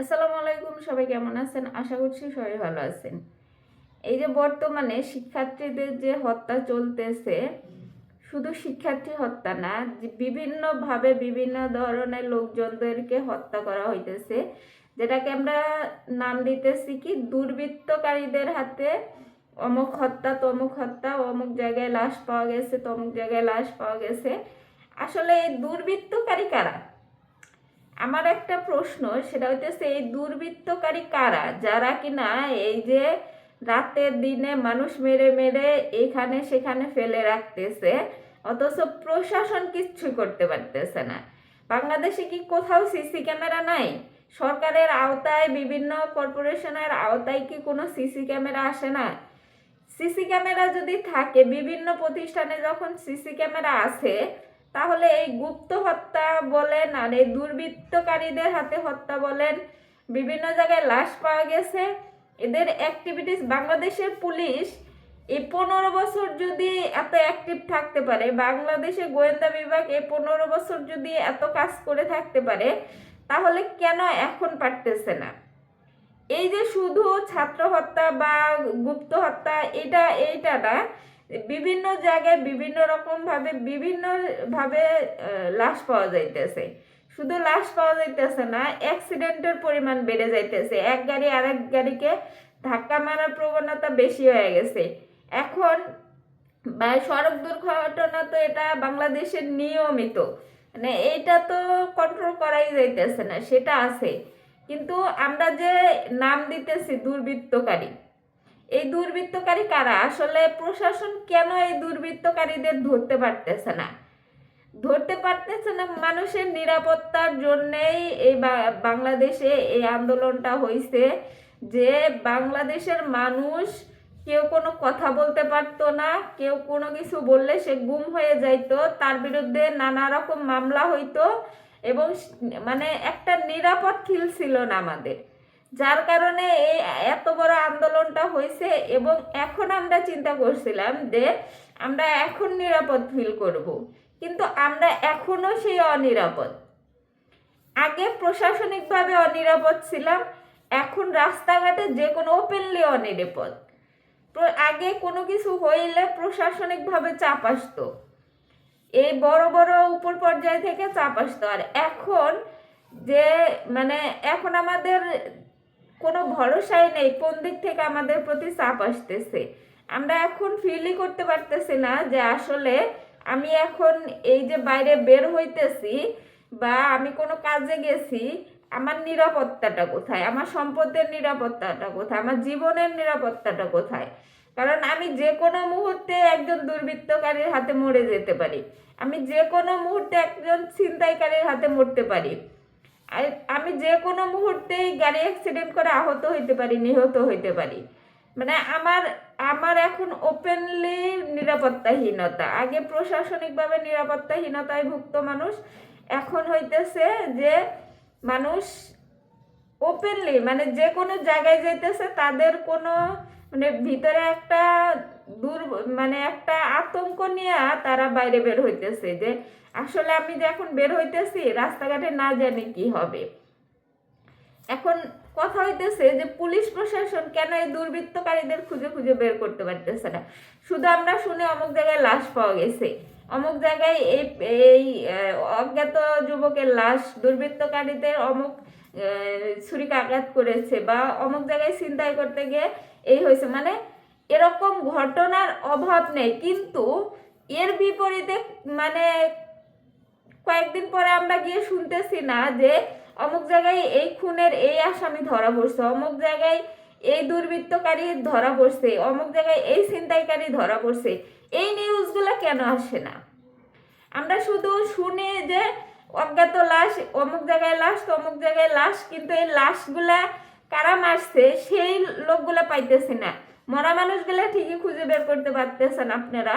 আসসালামু আলাইকুম, সবাই কেমন আছেন? আশা করছি সবাই ভালো আছেন। এই যে বর্তমানে শিক্ষার্থীদের যে হত্যা চলতেছে, শুধু শিক্ষার্থী হত্যা না বিভিন্নভাবে বিভিন্ন ধরনের লোকজনদেরকে হত্যা করা হইতেছে। যেটাকে আমরা নাম দিতেছি কি, দুর্বৃত্তকারীদের হাতে অমুক হত্যা, তমুক হত্যা, অমুক জায়গায় লাশ পাওয়া গেছে, তমুক জায়গায় লাশ পাওয়া গেছে। আসলে এই দুর্বৃত্তকারী কারা? আমার একটা প্রশ্ন, সেটা হইতেছে এই দুর্বৃত্তকারী কারা? যারা কিনা এই যে রাতের দিনে মানুষ মেরে মেরে এখানে সেখানে ফেলে রাখতেছে, অথচ প্রশাসন কিচ্ছু করতে পারতেছে না। বাংলাদেশে কি কোথাও সিসি ক্যামেরা নাই? সরকারের আওতায়, বিভিন্ন কর্পোরেশনের আওতায় কি কোনো সিসি ক্যামেরা আসে না? সিসি ক্যামেরা যদি থাকে, বিভিন্ন প্রতিষ্ঠানে যখন সিসি ক্যামেরা আছে তাহলে এই গুপ্ত হত্যা বলেন আর এই দুর্বৃত্তকারীদের হাতে হত্যা বলেন, বিভিন্ন জায়গায় লাশ পাওয়া গেছে। এদের অ্যাক্টিভিটিস বাংলাদেশের পুলিশ এই পনেরো বছর যদি এত অ্যাক্টিভ থাকতে পারে, বাংলাদেশে গোয়েন্দা বিভাগ এই পনেরো বছর যদি এত কাজ করে থাকতে পারে, তাহলে কেন এখন পারতেছে না? এই যে শুধু ছাত্র হত্যা বা গুপ্ত হত্যা, এটা, এইটা না বিভিন্ন জায়গায় বিভিন্ন রকম ভাবে বিভিন্ন ভাবে লাশ পাওয়া যাইতেছে। শুধু লাশ পাওয়া যাইতেছে না অ্যাক্সিডেন্টের পরিমাণ বেড়ে যাইতেছে। এক গাড়ি আরেক গাড়িকে ধাক্কা মারার প্রবণতা বেশি হয়ে গেছে। এখন সড়ক দুর্ঘটনা তো এটা বাংলাদেশের নিয়মিত। মানে এইটা তো কন্ট্রোল করাই যাইতেছে না, সেটা আছে। কিন্তু আমরা যে নাম দিতেছি দুর্বৃত্তকারী এই দুর্বৃত্তকারী কারা? আসলে প্রশাসন কেন এই দুর্বৃত্তকারীদের ধরতে পারতেছে না? ধরতে পারতেছে না মানুষের নিরাপত্তার জন্যেই এই বাংলাদেশে এই আন্দোলনটা হয়েছে যে বাংলাদেশের মানুষ কেউ কোনো কথা বলতে পারতো না, কেউ কোনো কিছু বললে সে গুম হয়ে যাইতো, তার বিরুদ্ধে নানা রকম মামলা হইতো এবং মানে একটা নিরাপদ ফিল ছিল না আমাদের। যার কারণে এই এত বড় আন্দোলনটা হয়েছে এবং এখন আমরা চিন্তা করছিলাম যে আমরা এখন নিরাপদ ফিল করব। কিন্তু আমরা এখনও সেই অনিরাপদ। আগে প্রশাসনিকভাবে অনিরাপদ ছিলাম, এখন রাস্তাঘাটে যে কোনো ওপেনলি অনিরাপদ। আগে কোনো কিছু হইলে প্রশাসনিকভাবে চাপ আসতো। এই বড় বড় উপর পর্যায় থেকে চাপ আসতো। আর এখন যে মানে এখন আমাদের কোনো ভরসাই নেই, কোন দিক থেকে আমাদের প্রতি চাপ আসতেছে। আমরা এখন ফিলই করতে পারতেছি না যে আসলে আমি এখন এই যে বাইরে বের হইতেছি বা আমি কোনো কাজে গেছি, আমার নিরাপত্তাটা কোথায়? আমার সম্পদের নিরাপত্তাটা কোথায়? আমার জীবনের নিরাপত্তাটা কোথায়? কারণ আমি যে কোনো মুহূর্তে একজন দুর্বৃত্তকারীর হাতে মরে যেতে পারি। আমি যে কোনো মুহূর্তে একজন ছিনতাইকারীর হাতে মরতে পারি। আমি যে কোনো মুহূর্তেই গাড়ি অ্যাক্সিডেন্ট করে আহত হইতে পারি, নিহত হইতে পারি। মানে আমার আমার এখন ওপেনলি নিরাপত্তাহীনতা। আগে প্রশাসনিকভাবে নিরাপত্তাহীনতায় ভুক্ত মানুষ, এখন হইতেছে যে মানুষ ওপেনলি মানে যে কোনো জায়গায় যাইতেছে, তাদের কোনো মানে ভিতরে একটা দূর মানে একটা আতঙ্ক নিয়ে তারা বাইরে বের হইতেছে যে আসলে আমি যে এখন বের হইতেছি রাস্তাঘাটে না জানি কি হবে। এখন কথা হইতেছে যে পুলিশ প্রশাসন কেন এই দুর্বৃত্তকারীদের খুঁজে খুঁজে বের করতে পারতেছে না? শুধু আমরা শুনে অমুক জায়গায় লাশ পাওয়া গেছে। অমুক জায়গায় এই এই অজ্ঞাত যুবকের লাশ দুর্বৃত্তকারীদের অমুক আহ, ছুরিকাঘাত করেছে বা অমুক জায়গায় ছিনতাই করতে গিয়ে এই হয়েছে। মানে এরকম ঘটনার অভাব নেই। কিন্তু এর বিপরীতে মানে কয়েকদিন পরে আমরা গিয়ে শুনতেছি না যে অমুক জায়গায় এই খুনের এই আসামি ধরা পড়ছে, অমুক জায়গায় এই দুর্বৃত্তকারী ধরা পড়ছে, অমুক জায়গায় এই ছিনতাইকারী ধরা পড়ছে। এই নিউজগুলো কেন আসে না? আমরা শুধু শুনি যে অজ্ঞাত লাশ, অমুক জায়গায় লাশ অমুক জায়গায় লাশ, কিন্তু এই লাশগুলা কারা মারছে সেই লোকগুলা পাইতেছি না। মরা মানুষগুলা ঠিকই খুঁজে বের করতে পারতেছেন আপনারা।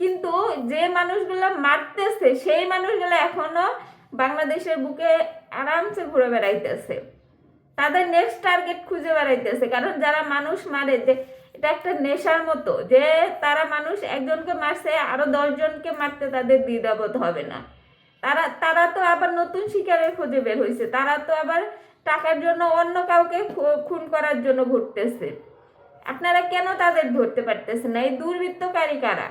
কিন্তু যে মানুষগুলা মারতেছে, সেই মানুষগুলা এখনও বাংলাদেশের বুকে আরামসে ঘুরে বেড়াইতেছে। তাদের নেক্সট টার্গেট খুঁজে বেড়াইতেছে। কারণ যারা মানুষ মারে, যে এটা একটা নেশার মতো, যে তারা মানুষ একজনকে মারছে, আরও দশজনকে মারতে তাদের দ্বিধাবোধ হবে না। তারা তারা তো আবার নতুন শিকারের খোঁজে বের হয়েছে তারা তো আবার টাকার জন্য অন্য কাউকে খুন করার জন্য ঘুরতেছে। আপনারা কেন তাদের ধরতে পারতেছেন না? এই দুর্বৃত্তকারী কারা?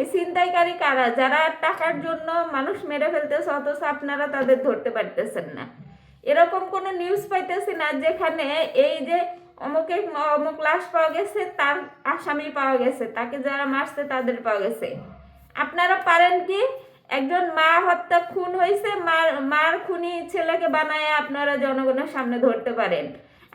এই ছিনতাইকারী কারা? যারা টাকার জন্য মানুষ মেরে ফেলতেছে, অথচ আপনারা তাদের ধরতে পারতেছেন না। এরকম কোনো নিউজ পাইতেছি না যেখানে এই যে অমুকে, অমুক লাশ পাওয়া গেছে, তার আসামি পাওয়া গেছে, তাকে যারা মারছে তাদের পাওয়া গেছে। আপনারা পারেন কি? একজন মা হত্যা খুন হয়েছে, মার মার খুনি ছেলেকে বানায় আপনারা জনগণের সামনে ধরতে পারেন।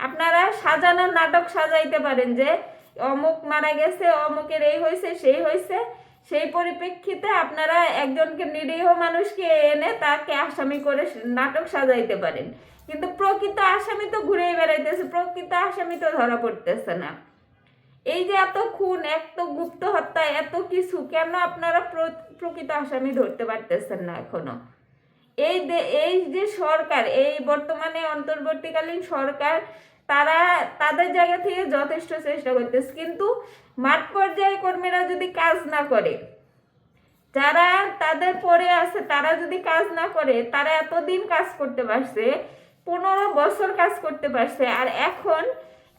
আপনারা সাজানোর নাটক সাজাইতে পারেন যে, অমুক মারা গেছে, অমুকের এই হয়েছে, সেই হয়েছে। সেই পরিপ্রেক্ষিতে আপনারা একজনকে নিরীহ মানুষকে এনে তাকে আসামি করে নাটক সাজাইতে পারেন। কিন্তু প্রকৃত আসামি তো ঘুরেই বেড়াইতেছে, প্রকৃত আসামি তো ধরা পড়তেছে না। এই যে এত খুন, এত গুপ্ত হত্যা, এত কিছু, কেন আপনারা প্র- প্রকৃত আসামি ধরতে পারতেছেন না এখনও? এই এই যে সরকার, এই বর্তমানে অন্তর্বর্তীকালীন সরকার তারা, তাদের জায়গা থেকে যথেষ্ট চেষ্টা করতেছে। কিন্তু মাঠ পর্যায়ে কর্মীরা যদি কাজ না করে, যারা তাদের পরে আছে, তারা যদি কাজ না করে, তারা এতদিন কাজ করতে পারছে, পনেরো বছর কাজ করতে পারছে, আর এখন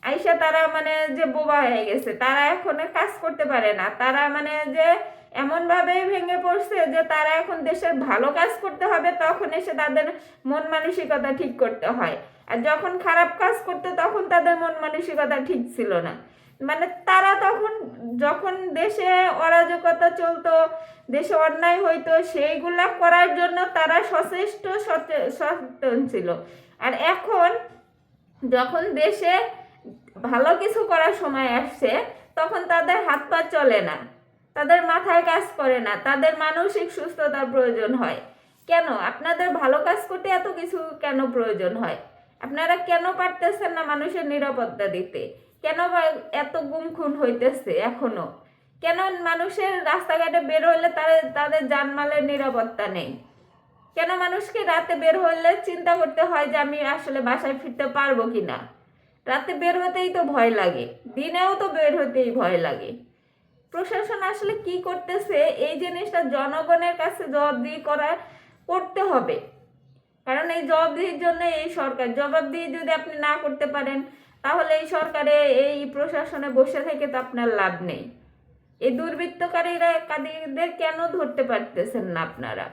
আইসা তারা মানে যে বোবা হয়ে গেছে, তারা এখন কাজ করতে পারে না। তারা মানে যে এমনভাবে ভেঙে পড়ছে যে তারা এখন দেশের ভালো কাজ করতে হবে, তখন এসে তাদের মন মানসিকতা ঠিক করতে হয়। আর যখন খারাপ কাজ করতে তখন তাদের মন মানসিকতা ঠিক ছিল না। মানে তারা তখন যখন দেশে অরাজকতা চলতো, দেশে অন্যায় হইতো, সেইগুলা করার জন্য তারা সচেষ্ট, সচে- সচেতন ছিল। আর এখন যখন দেশে ভালো কিছু করার সময় আসছে, তখন তাদের হাত পা চলে না। তাদের মাথায় কাজ করে না। তাদের মানসিক সুস্থতার প্রয়োজন হয়। কেন? আপনাদের ভালো কাজ করতে এত কিছু কেন প্রয়োজন হয়? আপনারা কেন পারতেছেন না মানুষের নিরাপত্তা দিতে? কেন এত গুম খুন হইতেছে এখনও? কেন মানুষের রাস্তাঘাটে বের হলে তাদের তাদের জানমালের নিরাপত্তা নেই? কেন মানুষকে রাতে বের হলে চিন্তা করতে হয় যে আমি আসলে বাসায় ফিরতে পারব কি না রাতে বের হতেই তো ভয় লাগে, দিনেও তো বের হতেই ভয় লাগে। প্রশাসন আসলে কি করতেছে? এই জিনিসটা জনগণের কাছে জবাবদিহি করা, করতে হবে। কারণ এই জবাবদিহির জন্য এই সরকার, জবাবদিহি যদি আপনি না করতে পারেন, তাহলে এই সরকারে, এই প্রশাসনে বসে থেকে তো আপনার লাভ নেই। এই দুর্বৃত্তকারীরা কাদের কেন ধরতে পারতেছেন না আপনারা?